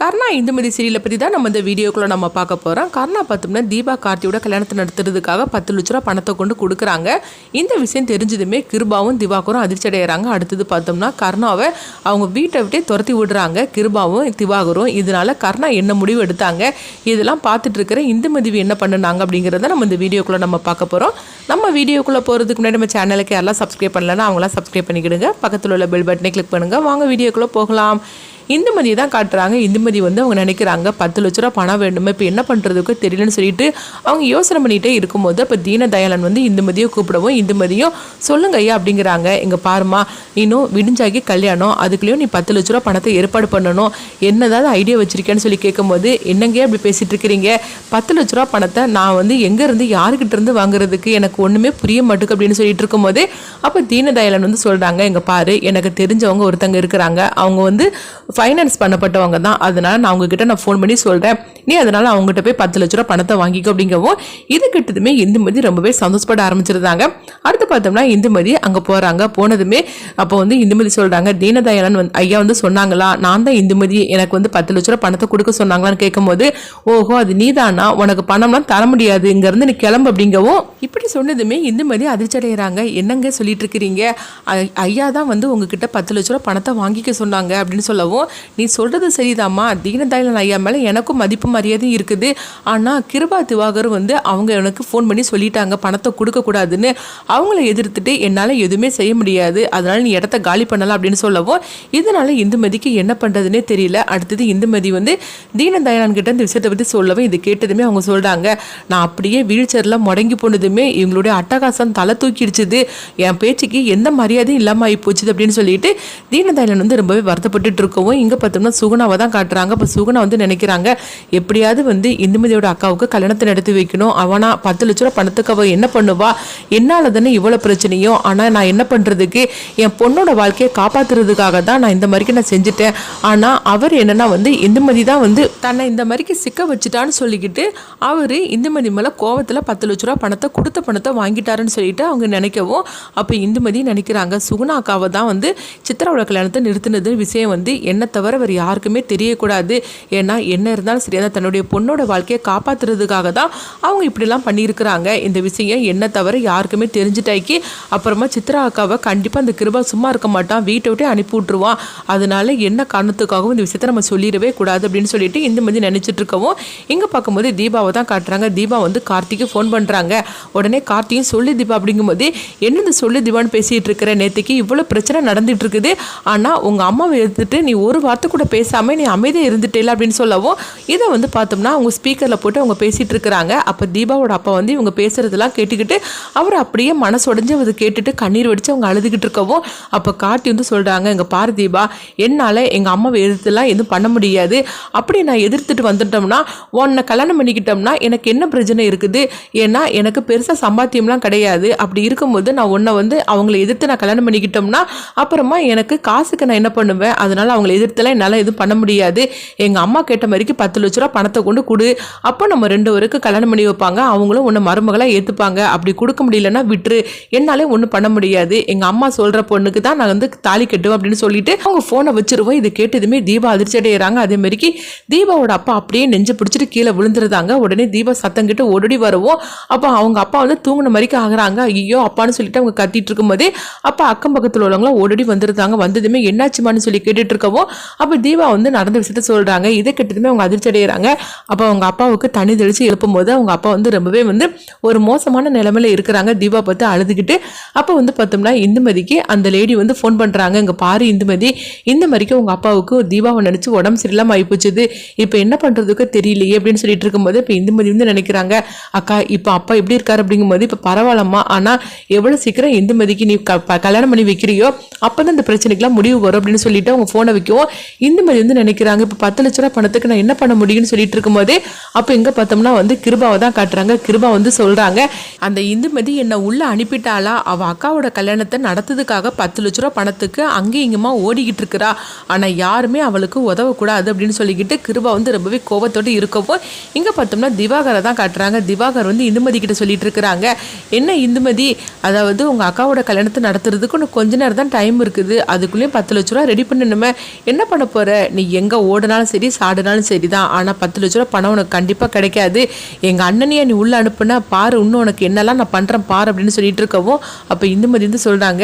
கர்ணா இந்துமதி சீரியலை பற்றி தான் நம்ம இந்த வீடியோக்குள்ளே நம்ம பார்க்க போகிறோம் கர்ணா பார்த்தோம்னா தீபா கார்த்தியோட கல்யாணத்தை நடத்துறதுக்காக பத்து லட்ச ரூபா பணத்தை கொண்டு கொடுக்குறாங்க. இந்த விஷயம் தெரிஞ்சதுமே கிருபாவும் திவாகரும் அதிர்ச்சி அடைகிறாங்க அடுத்தது பார்த்தோம்னா கர்ணாவை அவங்க வீட்டை விட்டே துரத்தி விடுறாங்க. கிருபாவும் திவாகரும். இதனால கர்ணா என்ன முடிவு எடுத்தாங்க? இதெல்லாம் பார்த்துட்டு இருக்கிற இந்துமதி என்ன பண்ணுனாங்க அப்படிங்கிறத நம்ம இந்த வீடியோக்குள்ளே நம்ம பார்க்க போகிறோம் நம்ம வீடியோக்குள்ளே போகிறதுக்கு முன்னாடி நம்ம சேனலுக்கு யாரெல்லாம் சப்ஸ்கிரைப் பண்ணலன்னா அவங்களாம் சப்ஸ்கிரைப் பண்ணிக்கிடுங்க. பக்கத்தில் உள்ள பெல் பட்டனை கிளிக் பண்ணுங்கள் வாங்க வீடியோக்குள்ளே போகலாம். இந்துமதி தான் காட்டுறாங்க. இந்துமதி வந்து அவங்க நினைக்கிறாங்க பத்து லட்ச ரூபா பணம் வேண்டுமே? இப்போ என்ன பண்ணுறதுக்கு தெரியலன்னு சொல்லிட்டு அவங்க யோசனை பண்ணிகிட்டே இருக்கும்போது அப்போ தீனதயாளன் வந்து இந்துமதியை கூப்பிடவும் இந்துமதியும் சொல்லுங்க ஐயா அப்படிங்கிறாங்க. இங்கே பாருமா இன்னும் விடிஞ்சாகி கல்யாணம் அதுக்குள்ளேயும் நீ பத்து லட்ச ரூபா பணத்தை ஏற்பாடு பண்ணணும். என்னதாவது ஐடியா வச்சிருக்கேன்னு சொல்லி கேட்கும்போது என்னங்க அப்படி பேசிட்டு இருக்கிறீங்க? பத்து லட்ச ரூபா பணத்தை நான் வந்து எங்கேருந்து யாருக்கிட்ட இருந்து வாங்குறதுக்கு எனக்கு ஒன்றுமே புரிய மாட்டுக்கு அப்படின்னு சொல்லிட்டு இருக்கும்போது அப்போ தீனதயாளன் வந்து சொல்கிறாங்க இங்கே பாரு எனக்கு தெரிஞ்சவங்க ஒருத்தங்க இருக்கிறாங்க. அவங்க வந்து ஃபைனான்ஸ் பண்ணப்பட்டவங்க தான். அதனால நான் அவங்கக்கிட்ட நான் ஃபோன் பண்ணி சொல்கிறேன் நீ அதனால் அவங்ககிட்ட போய் பத்து லட்ச ரூபா பணத்தை வாங்கிக்கோ அப்படிங்கவும் இது கிட்டதுமே இந்துமதி ரொம்பவே சந்தோஷப்பட ஆரம்பிச்சிருந்தாங்க. அடுத்து பார்த்தோம்னா இந்துமதி அங்கே போகிறாங்க போனதுமே அப்போ வந்து இந்துமதி சொல்கிறாங்க தீனதயாளன் வந்து ஐயா வந்து சொன்னாங்களா நான் தான் இந்துமதி எனக்கு வந்து பத்து லட்ச ரூபா பணத்தை கொடுக்க சொன்னாங்களான்னு கேட்கும்போது ஓஹோ அது நீதானா? உனக்கு பணம்லாம் தர முடியாது. இங்கேருந்து நீ கிளம்பு அப்படிங்கவும் இப்படி சொன்னதுமே இந்துமதி அதிர்ச்சி அடைகிறாங்க என்னங்க சொல்லிட்டு இருக்கிறீங்க? ஐயா தான் வந்து உங்ககிட்ட பத்து லட்ச ரூபா பணத்தை வாங்கிக்க சொன்னாங்க அப்படின்னு சொல்லவும் நீ சொல்கிறது சரிதாம்மா. தீனதயாளன் ஐயா மேலே எனக்கும் மதிப்பு மரியாதையும் இருக்குது. ஆனால் கிருபா திவாகர் வந்து அவங்க எனக்கு ஃபோன் பண்ணி சொல்லிட்டாங்க. பணத்தை கொடுக்கக்கூடாதுன்னு அவங்கள எதிர்த்துட்டு என்னால் எதுவுமே செய்ய முடியாது. அதனால் நீ இடத்த காலி பண்ணலாம் அப்படின்னு சொல்லவும் இதனால இந்துமதிக்கு என்ன பண்ணுறதுனே தெரியல. அடுத்தது இந்துமதி வந்து தீனதயாளன் கிட்ட இந்த விஷயத்தை பற்றி சொல்லவும் இது கேட்டதுமே அவங்க சொல்கிறாங்க நான் அப்படியே வீழ்ச்சரில் முடங்கி போனதுமே இவங்களுடைய அட்டகாசம் தலை தூக்கிடுச்சுது. என் பேச்சுக்கு எந்த மரியாதையும் இல்லாமல் ஆகி போச்சுது அப்படின்னு சொல்லிட்டு தீனதயாளன் வந்து ரொம்பவே வருத்தப்பட்டுட்டு இருக்கவும் இங்கே பார்த்தோம்னா சுகுணாவை தான் காட்டுறாங்க. இப்போ சுகுணா வந்து நினைக்கிறாங்க எப்படியாவது வந்து இந்துமதியோட அக்காவுக்கு கல்யாணத்தை நடத்தி வைக்கணும். அவனா பத்து லட்ச ரூபா பணத்துக்கு அவள் என்ன பண்ணுவா? என்னால் தானே இவ்வளோ பிரச்சனையும். ஆனால் நான் என்ன பண்ணுறதுக்கு என் பொண்ணோட வாழ்க்கையை காப்பாற்றுறதுக்காக தான் நான் இந்த மாதிரிக்கு நான் செஞ்சுட்டேன். ஆனால் அவர் என்னென்னா வந்து இந்துமதி தான் வந்து தன்னை இந்த மாதிரிக்கு சிக்க வச்சுட்டான்னு சொல்லிக்கிட்டு அவர் இந்துமதி மேலே கோவத்தில் பத்து லட்ச ரூபா பணத்தை கொடுத்த பணத்தை வாங்கிட்டாருன்னு சொல்லிட்டு அவங்க நினைக்கவும் அப்போ இந்துமதி நினைக்கிறாங்க. சுகுணா அக்காவை தான் வந்து சித்ராவோட கல்யாணத்தை நிறுத்தினது. விஷயம் வந்து என்ன தவிர வேறு யாருக்குமே தெரியக்கூடாது. ஏன்னா என்ன இருந்தாலும் சரியாக தன்னுடைய பொண்ணோட வாழ்க்கையை காப்பாற்றுறதுக்காக தான் அவங்க இப்படிலாம் பண்ணியிருக்கிறாங்க. இந்த விஷயம் என்ன தவிர யாருக்குமே தெரிஞ்சுட்டாக்கி அப்புறமா சித்ரா அக்காவை கண்டிப்பாக அந்த கிருபா சும்மா இருக்க மாட்டான். வீட்டை விட்டே அனுப்பி விட்ருவான் அதனால என்ன காரணத்துக்காகவும் இந்த விஷயத்தை நம்ம சொல்லிடவே கூடாது அப்படின்னு சொல்லிட்டு இந்த மாதிரி நினச்சிட்டு இருக்கவும் இங்கே பார்க்கும்போது தீபாவை தான் காட்டுறாங்க. தீபா வந்து கார்த்திக்கு ஃபோன் பண்ணுறாங்க உடனே கார்த்தியும் சொல்லி தீபா அப்படிங்கும்போது என்னது சொல்லி தீபான்னு பேசிகிட்டு இருக்கிற நேற்றுக்கு இவ்வளோ பிரச்சனை நடந்துட்டு இருக்குது. ஆனால் உங்கள் அம்மாவை எடுத்துட்டு நீ ஒரு ஒரு வார்த்தை கூட பேசாமல் நீ அமைதியாக இருந்துட்டேல அப்படின்னு சொல்லவும் இதை வந்து பார்த்தோம்னா அவங்க ஸ்பீக்கரில் போட்டு அவங்க பேசிகிட்டு இருக்கிறாங்க. அப்போ தீபாவோட அப்பா வந்து இவங்க பேசுகிறதெல்லாம் கேட்டுக்கிட்டு அவர் அப்படியே மனசு உடஞ்சி அதை கேட்டுட்டு கண்ணீர் வடித்து அவங்க அழுதுகிட்டு இருக்கவும் அப்போ காட்டி வந்து சொல்கிறாங்க எங்கள் பாரு தீபா என்னால் எங்கள் அம்மாவை எதிர்த்துலாம் எதுவும் பண்ண முடியாது. அப்படி நான் எதிர்த்துட்டு வந்துட்டோம்னா உன்னை கல்யாணம் பண்ணிக்கிட்டோம்னா எனக்கு என்ன பிரச்சனை இருக்குது? ஏன்னா எனக்கு பெருசாக சம்பாத்தியம்லாம் கிடையாது. அப்படி இருக்கும்போது நான் உன்னை வந்து அவங்கள எதிர்த்து நான் கல்யாணம் பண்ணிக்கிட்டோம்னா அப்புறமா எனக்கு காசுக்கு நான் என்ன பண்ணுவேன்? அதனால அவங்கள எதிர்த்தெல்லாம் என்னால் எதுவும் பண்ண முடியாது. எங்கள் அம்மா கேட்ட மாதிரிக்கு பத்து லட்ச ரூபா பணத்தை கொண்டு கொடு. அப்போ நம்ம ரெண்டு பேருக்கு கல்யாணம் பண்ணி வைப்பாங்க. அவங்களும் உன்னை மருமகளாக ஏற்றுப்பாங்க அப்படி கொடுக்க முடியலன்னா விட்டுரு. என்னாலே ஒன்றும் பண்ண முடியாது. எங்கள் அம்மா சொல்கிற பொண்ணுக்கு தான் நான் வந்து தாலி கட்டுவேன் அப்படின்னு சொல்லிட்டு அவங்க ஃபோனை வச்சிருவோம். இது கேட்டதுமே தீபா அதிர்ச்சி அடைகிறாங்க அதே மாதிரிக்கு தீபாவோட அப்பா அப்படியே நெஞ்சு பிடிச்சிட்டு கீழே விழுந்துருந்தாங்க உடனே தீபா சத்தம் கிட்ட ஓடி வருவோம். அப்போ அவங்க அப்பா வந்து தூங்கின மாதிரிக்கு ஆகுறாங்க. ஐயோ அப்பான்னு சொல்லிட்டு அவங்க கத்திட்டு இருக்கும்போதே அப்போ அக்கம் பக்கத்தில் உள்ளவங்களாம் ஓடி வந்துருந்தாங்க. வந்ததுமே என்னாச்சுமான்னு சொல்லி கேட்டுட்டு இருக்கவும் அப்போ தீபா வந்து நடந்த விஷயத்த சொல்கிறாங்க இதை கேட்டதுமே அவங்க அதிர்ச்சி அடைகிறாங்க அப்போ அவங்க அப்பாவுக்கு தண்ணி தெளிச்சு எழுப்பும் போது அவங்க அப்பா வந்து ரொம்பவே வந்து ஒரு மோசமான நிலைமையில இருக்கிறாங்க. தீபா பார்த்து அழுதுகிட்டு அப்போ வந்து பார்த்தோம்னா இந்துமதிக்கு அந்த லேடி வந்து ஃபோன் பண்ணுறாங்க இங்கே பாரு இந்துமதி. இந்த மாதிரிக்கு உங்கள் அப்பாவுக்கு தீபாவை நினச்சி உடம்பு சரியில்லாமல் ஆகிப்போச்சுது இப்போ என்ன பண்ணுறதுக்கு தெரியலையே அப்படின்னு சொல்லிட்டு இருக்கும்போது இப்போ இந்துமதி வந்து நினைக்கிறாங்க. அக்கா இப்போ அப்பா எப்படி இருக்காரு அப்படிங்கும்போது இப்போ பரவாயில்லம்மா. ஆனால் எவ்வளோ சீக்கிரம் இந்துமதிக்கு நீ க கல்யாணம் பண்ணி வைக்கிறியோ அப்போ தான் இந்த பிரச்சனைக்கெல்லாம் முடிவு வரும் அப்படின்னு சொல்லிட்டு அவங்க ஃபோனை வைக்கவும் இந்துமதி வந்து நினைக்கிறாங்க. இப்போ பத்து லட்ச ரூபா பணத்துக்கு நான் என்ன பண்ண முடியும்னு சொல்லிட்டு இருக்கும்போதே அப்போ எங்கே பார்த்தோம்னா வந்து கிருபாவை தான் காட்டுறாங்க. கிருபா வந்து சொல்கிறாங்க அந்த இந்துமதி என்னை உள்ளே அனுப்பிட்டாளா? அவள் அக்காவோட கல்யாணத்தை நடத்துறதுக்காக பத்து லட்ச ரூபா பணத்துக்கு அங்கேயும் இங்குமா ஓடிக்கிட்டு இருக்கிறா? ஆனால் யாருமே அவளுக்கு உதவக்கூடாது அப்படின்னு சொல்லிக்கிட்டு கிருபா வந்து ரொம்பவே கோபத்தோடு இருக்கவும் இங்கே பார்த்தோம்னா திவாகரை தான் காட்டுறாங்க. திவாகர் வந்து இந்துமதி கிட்ட சொல்லிட்டு இருக்கிறாங்க. என்ன இந்துமதி? அதாவது உங்கள் அக்காவோட கல்யாணத்தை நடத்துறதுக்கு கொஞ்ச நேரம் தான் டைம் இருக்குது. அதுக்குள்ளேயும் பத்து லட்ச ரூபா ரெடி பண்ணணுமே. என்ன பண்ண போற? நீ எங்கே ஓடினாலும் சரி சாடினாலும் சரி தான் ஆனால் பத்து லட்ச ரூபா பணம் உனக்கு கண்டிப்பாக கிடைக்காது. எங்கள் அண்ணனையே நீ உள்ளே அனுப்புனா பாரு இன்னும் உனக்கு என்னெல்லாம் நான் பண்ணுறேன் பாரு அப்படின்னு சொல்லிட்டு இருக்கவும் அப்போ இந்துமதி வந்து சொல்கிறாங்க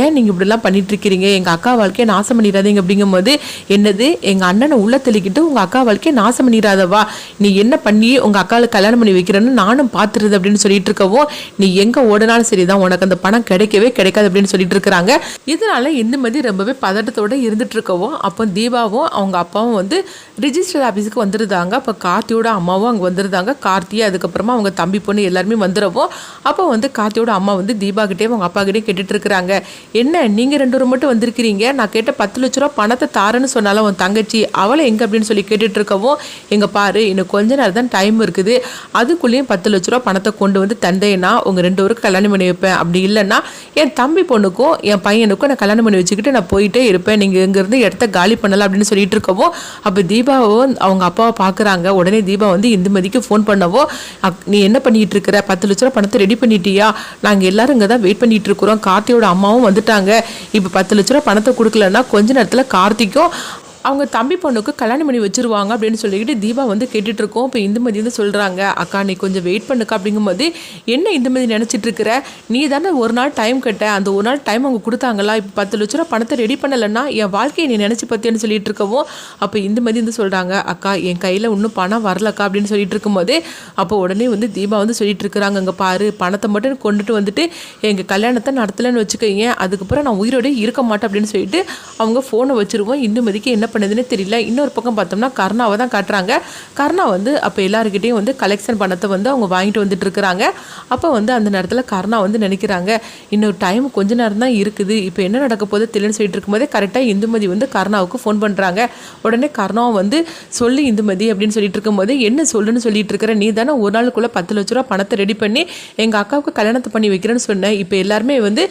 ஏன் நீங்கள் இப்படிலாம் பண்ணிட்டு இருக்கிறீங்க எங்கள் அக்கா வாழ்க்கையை நாசம் பண்ணிடாதீங்க அப்படிங்கும்போது என்னது? எங்கள் அண்ணனை உள்ள தெளிக்கிட்டு உங்கள் அக்கா வாழ்க்கையை நாசம் பண்ணிடாதவா? நீ என்ன பண்ணி உங்கள் அக்காவுக்கு கல்யாணம் பண்ணி வைக்கிறேன்னு நானும் பார்த்துருது அப்படின்னு சொல்லிட்டு இருக்கவும் நீ எங்கே ஓடினாலும் சரி தான் உனக்கு அந்த பணம் கிடைக்கவே கிடைக்காது அப்படின்னு சொல்லிட்டு இருக்கிறாங்க. இதனால இந்துமதி ரொம்பவே பதட்டத்தோட இருந்துட்டு இருக்கவும் அப்போ தீபாவும் அவங்க அப்பாவும் வந்து ரிஜிஸ்டர் ஆஃபீஸுக்கு வந்துருந்தாங்க. அப்போ கார்த்தியோட அம்மாவும் அங்கே வந்துருந்தாங்க. கார்த்தி அதுக்கப்புறமா அவங்க தம்பி பொண்ணு எல்லாருமே வந்துடவும் அப்போ வந்து கார்த்தியோட அம்மா வந்து தீபாகிட்டே அவங்க அப்பா கிட்டே இருக்கிறாங்க என்ன நீங்கள் ரெண்டு பேரும் மட்டும் வந்திருக்கிறீங்க? நான் கேட்ட பத்து லட்ச ரூபா பணத்தை தாரேன்னு சொன்னாலும் உன் தங்கச்சி அவளை எங்கே அப்படின்னு சொல்லி கேட்டுட்டு இருக்கவும் எங்கள் பாரு இன்னும் கொஞ்ச நேரம் தான் டைம் இருக்குது. அதுக்குள்ளேயும் பத்து லட்ச ரூபா பணத்தை கொண்டு வந்து தந்தேன்னா உங்கள் ரெண்டு பேருக்கும் கல்யாணம் பண்ணி வைப்பேன். அப்படி இல்லைன்னா என் தம்பி பொண்ணுக்கும் என் பையனுக்கும் நான் கல்யாணம் பண்ணி வச்சுக்கிட்டு நான் போயிட்டே இருப்பேன். நீங்கள் இங்கேருந்து இடத்த காலி பண்ணலாம் அப்படின்னு சொல்லிட்டு இருக்கவோ அப்போ தீபாவும் அவங்க அப்பாவை பார்க்குறாங்க உடனே தீபா வந்து இந்துமதிக்கு ஃபோன் பண்ணவோ அக்- நீ என்ன பண்ணிட்டு இருக்கிற? பத்து லட்ச ரூபா பணத்தை ரெடி பண்ணிட்டியா? நாங்கள் எல்லாரும் இங்கே தான் வெயிட் பண்ணிட்டு இருக்கிறோம். கார்த்தியோட அம்மாவும் வந்துட்டாங்க. இப்போ பத்து லட்ச ரூபா பணத்தை கொடுக்கலன்னா கொஞ்ச நேரத்தில் கார்த்திக்கும் அவங்க தம்பி பொண்ணுக்கு கல்யாணம் பண்ணி வச்சிருவாங்க அப்படின்னு சொல்லிக்கிட்டு தீபா வந்து கேட்டுட்டு இருக்கோம் இப்போ இந்துமதி வந்து சொல்கிறாங்க அக்கா நீ கொஞ்சம் வெயிட் பண்ணுக்கா அப்படிங்கும்போது என்ன இந்துமதி நினச்சிட்டு இருக்கிற நீ தானே ஒரு நாள் டைம் கட்ட. அந்த ஒரு நாள் டைம் அவங்க கொடுத்தாங்களா? இப்போ பத்து லட்ச ரூபா பணத்தை ரெடி பண்ணலைன்னா என் வாழ்க்கையை நீ நினச்சி பத்தியன்னு சொல்லிட்டு இருக்கவும் அப்போ இந்துமதி வந்து சொல்கிறாங்க அக்கா என் கையில் இன்னும் பணம் வரலக்கா அப்படின்னு சொல்லிட்டு இருக்கும்போது அப்போ உடனே வந்து தீபா வந்து சொல்லிட்டு இருக்கிறாங்க அங்கே பாரு பணத்தை மட்டும் கொண்டுட்டு வந்துட்டு எங்கள் கல்யாணத்தை நடத்தலைன்னு வச்சுக்கோங்க அதுக்கப்புறம் நான் உயிரோடய இருக்க மாட்டேன் அப்படின்னு சொல்லிட்டு அவங்க ஃபோனை வச்சுருவோம். இந்துமதிக்கு என்ன பண்ணுதுன்னு தெரியல. இன்னொரு பக்கம் பார்த்தோம்னா கர்ணாவை தான் காட்டுறாங்க. கர்ணா வந்து அப்போ எல்லாருக்கிட்டையும் வந்து கலெக்ஷன் பணத்தை வந்து அவங்க வாங்கிட்டு வந்துட்டு இருக்கிறாங்க. அப்போ வந்து அந்த நேரத்தில் கர்ணா வந்து நினைக்கிறாங்க இன்னொரு டைம் கொஞ்ச நேரம் தான் இருக்குது. இப்போ என்ன நடக்க போதோ தெரியலன்னு சொல்லிட்டு இருக்கும்போதே கரெக்டாக இந்துமதி வந்து கர்ணாவுக்கு ஃபோன் பண்ணுறாங்க உடனே கர்ணாவும் வந்து சொல்லி இந்துமதி அப்படின்னு சொல்லிட்டு இருக்கும்போது என்ன சொல்லுன்னு சொல்லிட்டு இருக்கிற? நீ தானே ஒரு நாளுக்குள்ளே பத்து லட்ச ரூபா பணத்தை ரெடி பண்ணி எங்கள் அக்காவுக்கு கல்யாணத்தை பண்ணி வைக்கிறேன்னு சொன்னேன் இப்போ எல்லாருமே வந்து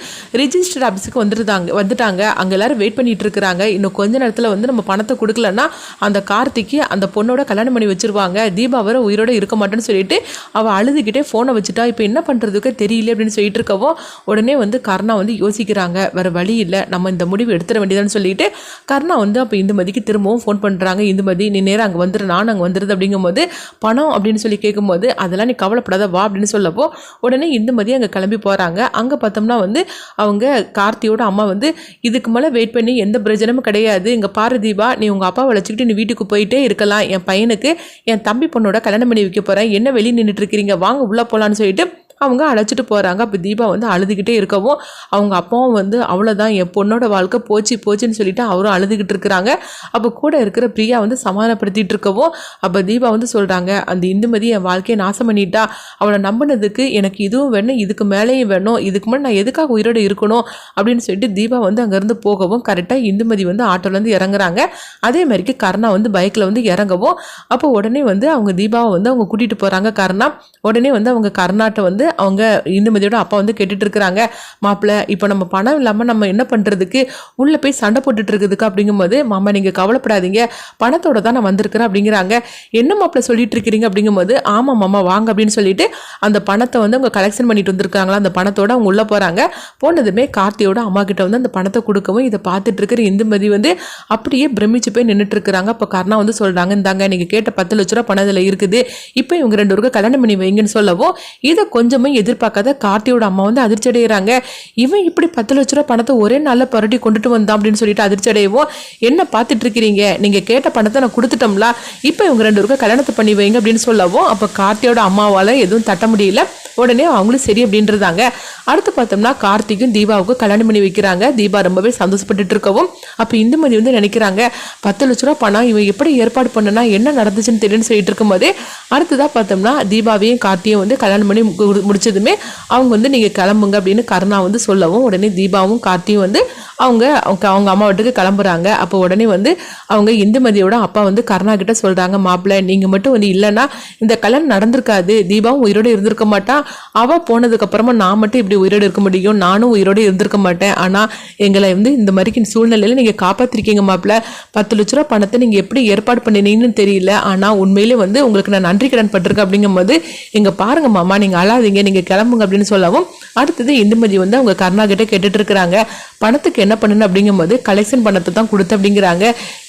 ரிஜிஸ்டர் ஆஃபீஸுக்கு வந்துருந்தாங்க வந்துட்டாங்க. அங்கே எல்லாரும் வெயிட் பண்ணிட்டு இருக்கிறாங்க. இன்னும் கொஞ்ச நேரத்தில் வந்து நம்ம பணத்தை கொடுக்கலன்னா அந்த கார்த்திக்கு அந்த பொண்ணோட கல்யாணம் பண்ணி வச்சிருவாங்க. தீபா வர உயிரோட இருக்க மாட்டேன்னு சொல்லிட்டு அவள் அழுதுகிட்டே ஃபோனை வச்சுட்டா இப்போ என்ன பண்ணுறதுக்கு தெரியல அப்படின்னு சொல்லிட்டு இருக்கவோ உடனே வந்து கர்ணா வந்து யோசிக்கிறாங்க. வேற வழி இல்லை. நம்ம இந்த முடிவு எடுத்துட வேண்டியதான்னு சொல்லிட்டு கர்ணா வந்து அப்போ இந்துமதிக்கு திரும்பவும் ஃபோன் பண்ணுறாங்க இந்துமதி நீ நேரம் அங்கே வந்துடு நான் அங்கே வந்துடுது அப்படிங்கும்போது பணம் அப்படின்னு சொல்லி கேட்கும்போது அதெல்லாம் நீ கவலைப்படாத வா அப்படின்னு சொல்லப்போ உடனே இந்துமதி அங்கே கிளம்பி போகிறாங்க அங்கே பார்த்தோம்னா வந்து அவங்க கார்த்தியோட அம்மா வந்து இதுக்கு மேலே வெயிட் பண்ணி எந்த பிரஜனமும் கிடையாது. இங்கே பாரதி தீபா நீ உங்கள் அப்பா வளைச்சிக்கிட்டு நீ வீட்டுக்கு போயிட்டே இருக்கலாம். என் பையனுக்கு என் தம்பி பொண்ணோட கல்யாணம் பண்ணி வைக்க போகிறேன் என்ன வெளியே நின்றுட்டு இருக்கிறீங்க வாங்க உள்ளே போகலான்னு சொல்லிட்டு அவங்க அழைச்சிட்டு போகிறாங்க அப்போ தீபா வந்து அழுதுகிட்டே இருக்கவும் அவங்க அப்பாவும் வந்து அவ்வளோதான் என் பொண்ணோட வாழ்க்கை போச்சு போச்சுன்னு சொல்லிட்டு அவரும் அழுதுகிட்டு இருக்கிறாங்க. அப்போ கூட இருக்கிற பிரியா வந்து சமாதானப்படுத்திட்டு இருக்கவும் அப்போ தீபா வந்து சொல்கிறாங்க அந்த இந்துமதி என் வாழ்க்கையை நாசம் பண்ணிட்டா. அவளை நம்பினதுக்கு எனக்கு இதுவும் வேணும் இதுக்கு மேலேயும் வேணும் இதுக்கு முன்னாடி நான் எதுக்காக உயிரோட இருக்கணும் அப்படின்னு சொல்லிட்டு தீபா வந்து அங்கேருந்து போகவும் கரெக்டாக இந்துமதி வந்து ஆட்டோலேருந்து இறங்குறாங்க. அதே மாதிரிக்கு கருணா வந்து பைக்கில் வந்து இறங்கவும் அப்போ உடனே வந்து அவங்க தீபாவை வந்து அவங்க கூட்டிகிட்டு போகிறாங்க கருணா. உடனே வந்து அவங்க கர்நாட்டை வந்து அவங்க இந்துமதியோட அப்பா வந்து கேட்டுட்டு இருக்கிறாங்க மாப்பிள்ளை இப்போ நம்ம பணம் இல்லாமல் நம்ம என்ன பண்ணுறதுக்கு உள்ளே போய் சண்டை போட்டுட்டு இருக்குதுக்கு அப்படிங்கும்போது மாமா நீங்கள் கவலைப்படாதீங்க. பணத்தோட தான் நான் வந்திருக்கிறேன் அப்படிங்கிறாங்க. என்ன மாப்பிள்ளை சொல்லிட்டு இருக்கிறீங்க அப்படிங்கும்போது ஆமாம் மாமா வாங்க அப்படின்னு சொல்லிட்டு அந்த பணத்தை வந்து அவங்க கலெக்ஷன் பண்ணிட்டு வந்திருக்காங்களா அந்த பணத்தோட அவங்க உள்ளே போகிறாங்க போனதுமே கார்த்தியோட அம்மா கிட்ட வந்து அந்த பணத்தை கொடுக்கவும் இதை பார்த்துட்டு இருக்கிற இந்துமதி வந்து அப்படியே பிரமிச்சு போய் நின்றுட்டு இருக்கிறாங்க அப்போ கர்ணா வந்து சொல்கிறாங்க இந்தாங்க நீங்கள் கேட்ட பத்து லட்ச ரூபா பணம் இதில் இருக்குது. இப்போ இவங்க ரெண்டு பேருக்கு கல்யாணம் பண்ணி வைங்கன்னு சொல்லவும் இதை கொஞ்சம் எதிர்பார்க்காத கார்த்தியோட அம்மா வந்து அதிர்ச்சி அடைகிறாங்க இவன் இப்படி பத்து லட்ச ரூபா பணத்தை ஒரே நாளில் புரட்டி கொண்டுட்டு வந்தான் அப்படின்னு சொல்லிட்டு அதிர்ச்சி அடையவும் என்ன பார்த்துட்டு இருக்கிறீங்க? நீங்கள் கேட்ட பணத்தை நான் கொடுத்துட்டோம்ல. இப்போ இவங்க ரெண்டு பேருக்கும் கல்யாணத்தை பண்ணி வைங்க அப்படின்னு சொல்லவும் அப்போ கார்த்தியோட அம்மாவால் எதுவும் தட்ட முடியல. உடனே அவங்களும் சரி அப்படின்றதாங்க. அடுத்து பார்த்தோம்னா கார்த்திக்கும் தீபாவுக்கும் கல்யாணம் பண்ணி வைக்கிறாங்க. தீபா ரொம்பவே சந்தோஷப்பட்டுட்டு இருக்கவும் அப்போ இந்துமதி வந்து நினைக்கிறாங்க பத்து லட்ச ரூபா பணம் இவன் எப்படி ஏற்பாடு பண்ணனா என்ன நடந்துச்சுன்னு தெரியும்னு சொல்லிட்டு இருக்கும்போது அடுத்ததாக பார்த்தோம்னா தீபாவையும் கார்த்தியும் வந்து கல்யாணம் பண்ணி மு- முடிச்சதுமே அவங்க வந்து நீங்கள் கிளம்புங்க அப்படின்னு கருணா வந்து சொல்லவும் உடனே தீபாவும் கார்த்தியும் வந்து அவங்க அவங்க அவங்க அம்மா வீட்டுக்கு கிளம்புறாங்க. அப்போ உடனே வந்து அவங்க இந்துமதியோட அப்பா வந்து கருணா கிட்ட சொல்கிறாங்க மாப்பிள்ளை நீங்கள் மட்டும் வந்து இல்லைன்னா இந்த கல்யாணம் நடந்திருக்காது. தீபாவும் உயிரோடு இருந்திருக்க மாட்டா. அவள் போனதுக்கப்புறமா நான் மட்டும் இப்படி உயிரோடு இருக்க முடியும். நானும் உயிரோடு இருந்திருக்க மாட்டேன். ஆனால் எங்களை வந்து இந்த மாதிரி சூழ்நிலையில் நீங்கள் காப்பாற்றிருக்கீங்க மாப்பிள்ள பத்து லட்ச ரூபா பணத்தை நீங்கள் எப்படி ஏற்பாடு பண்ணினீங்கன்னு தெரியல. ஆனால் உண்மையிலே வந்து உங்களுக்கு நான் நன்றி கடன் பட்டிருக்கேன் அப்படிங்கும்போது இங்கே பாருங்க மாமா நீங்கள் அழாதீங்க நீங்கள் கிளம்புங்க அப்படின்னு சொல்லவும் அடுத்தது இந்துமதி வந்து அவங்க கர்ணா கிட்டே கேட்டுட்டு இருக்கிறாங்க. பணத்துக்கு என்ன பண்ணணும் அப்படிங்கும்போது கலெக்ஷன் பணத்தை தான் கொடுத்து அப்படிங்கிறாங்க.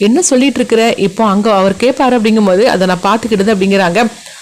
என்ன சொல்லிட்டு இருக்கிற? இப்போ அங்கே அவர் கேட்பாரு அப்படிங்கும்போது அதை நான் பார்த்துக்கிட்டது அப்படிங்கிறாங்க.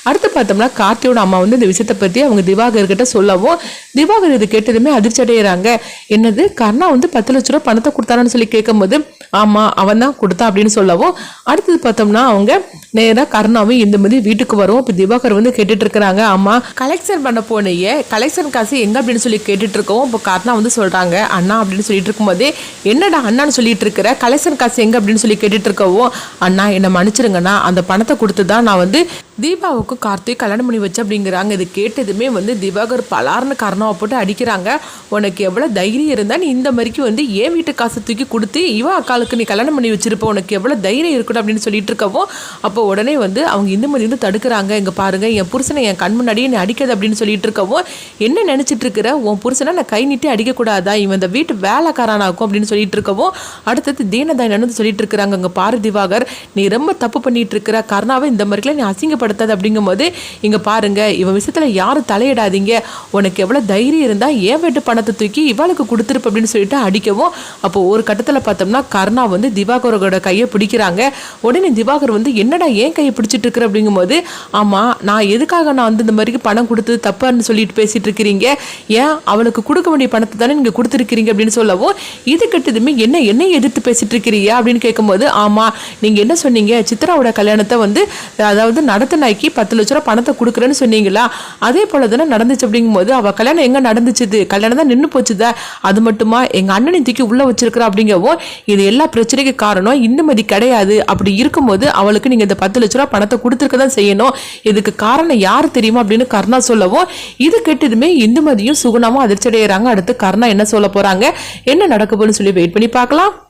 அடுத்து பார்த்தோம்னா கார்த்தியோட அம்மா வந்து இந்த விஷயத்தை பற்றி அவங்க திவாகர் கிட்ட சொல்லவும் திவாகர் இது கேட்டதுமே அதிர்ச்சி அடைகிறாங்க என்னது கர்ணா வந்து பத்து லட்ச ரூபா பணத்தை கொடுத்தாரான்னு சொல்லி கேட்கும்போது ஆமாம் அவன் தான் கொடுத்தா அப்படின்னு சொல்லவும் அடுத்தது பார்த்தோம்னா அவங்க நேராக கர்ணாவும் இந்த மாதிரி வீட்டுக்கு வரும் இப்போ திவாகர் வந்து கேட்டுட்டு இருக்கிறாங்க ஆமாம் கலெக்ஷன் பண்ண போனையே கலெக்ஷன் காசு எங்க? அப்படின்னு சொல்லி கேட்டுட்டு இருக்கோம் இப்போ கர்ணா வந்து சொல்றாங்க அண்ணா அப்படின்னு சொல்லிட்டு இருக்கும்போதே என்னடா அண்ணான்னு சொல்லிட்டு இருக்கிற? கலெக்ஷன் காசு எங்க? அப்படின்னு சொல்லி கேட்டுட்டு இருக்கவும் அண்ணா என்னை மன்னிச்சிருங்கண்ணா. அந்த பணத்தை கொடுத்து தான் நான் வந்து தீபாவுக்கும் கார்த்திக் கல்யாணம் பண்ணி வச்சு அப்படிங்கிறாங்க. இது கேட்டதுமே வந்து திவாகர் பலார்னு கர்ணாவை போட்டு அடிக்கிறாங்க. உனக்கு எவ்வளோ தைரியம் இருந்தால் நீ இந்த மாதிரிக்கு வந்து ஏன் வீட்டு காசை தூக்கி கொடுத்து இவன் அக்காளுக்கு நீ கல்யாணம் பண்ணி வச்சிருப்ப. உனக்கு எவ்வளோ தைரியம் இருக்கணும் அப்படின்னு சொல்லிட்டு இருக்கவும் அப்போ உடனே வந்து அவங்க இந்த மாதிரி வந்து தடுக்கிறாங்க. இங்கே பாருங்கள் என் புருஷனை என் கண் முன்னாடியே நீ அடிக்காது அப்படின்னு சொல்லிட்டு இருக்கவும் என்ன நினச்சிட்டு இருக்கிற? உன் புருஷனை நான் கை நீட்டி அடிக்கக்கூடாதா? இவன் இந்த வீட்டு வேலைக்காரனாக்கும் அப்படின்னு சொல்லிட்டு இருக்கவும் அடுத்தது தீனதாயன் வந்து சொல்லிட்டு இருக்கிறாங்க. இங்கே பாரு திவாகர் நீ ரொம்ப தப்பு பண்ணிட்டு இருக்கிற. கர்ணாவை இந்த மாதிரிலாம் நீ அசிங்கப்படுத்தாது அப்படிங்கும்போது இங்கே பாருங்க இவன் விஷயத்தில் யாரும் தலையிடாதீங்க. உனக்கு எவ்வளோ தைரியம் இருந்தால் ஏன் வீட்டு பணத்தை தூக்கி இவளுக்கு கொடுத்துருப்ப அப்படின்னு சொல்லிட்டு அடிக்கவும் அப்போ ஒரு கட்டத்தில் பார்த்தோம்னா கர்ணா வந்து திவாகரோட கையை பிடிக்கிறாங்க. உடனே திவாகர் வந்து என்னடா ஏன் கையை பிடிச்சிட்டு இருக்கிற? அப்படிங்கும்போது ஆமாம் நான் எதுக்காக நான் வந்து இந்த மாதிரி பணம் கொடுத்தது தப்பான்னு சொல்லிட்டு பேசிட்டு இருக்கிறீங்க? ஏன் அவளுக்கு கொடுக்க வேண்டிய பணத்தை தானே நீங்கள் கொடுத்துருக்கிறீங்க? அப்படின்னு சொல்லவும் இது கெட்டதுமே என்ன என்ன எதிர்த்து பேசிட்டு இருக்கிறீயா? அப்படின்னு கேட்கும்போது ஆமாம் நீங்கள் என்ன சொன்னீங்க? சித்ராவோட கல்யாணத்தை வந்து அதாவது நாய்க்கு பத்து லட்ச ரூபா பணத்தை கொடுக்குறேன்னு சொன்னீங்களா? அதே போல தானே நடந்துச்சு அப்படிங்கும்போது அவள் கல்யாணம் எங்கே நடந்துச்சுது? கல்யாணம் தான் நின்று போச்சுதா? அது மட்டுமா? எங்கள் அண்ணனை தூக்கி உள்ளே வச்சிருக்கிறா அப்படிங்கவும் இது எல்லா பிரச்சனைக்கு காரணம் இன்னுமதி கிடையாது. அப்படி இருக்கும்போது அவளுக்கு நீங்கள் இந்த பத்து லட்ச ரூபா பணத்தை கொடுத்துருக்க தான் செய்யணும். இதுக்கு காரணம் யார் தெரியுமா அப்படின்னு கர்ணா சொல்லவும் இது கெட்டதுமே இந்துமதியும் சுகுணமும் அதிர்ச்சி அடைகிறாங்க அடுத்து கர்ணா என்ன சொல்ல போறாங்க? என்ன நடக்க போகுதுன்னு சொல்லி வெயிட் பண்ணி பார்க்கலாம்.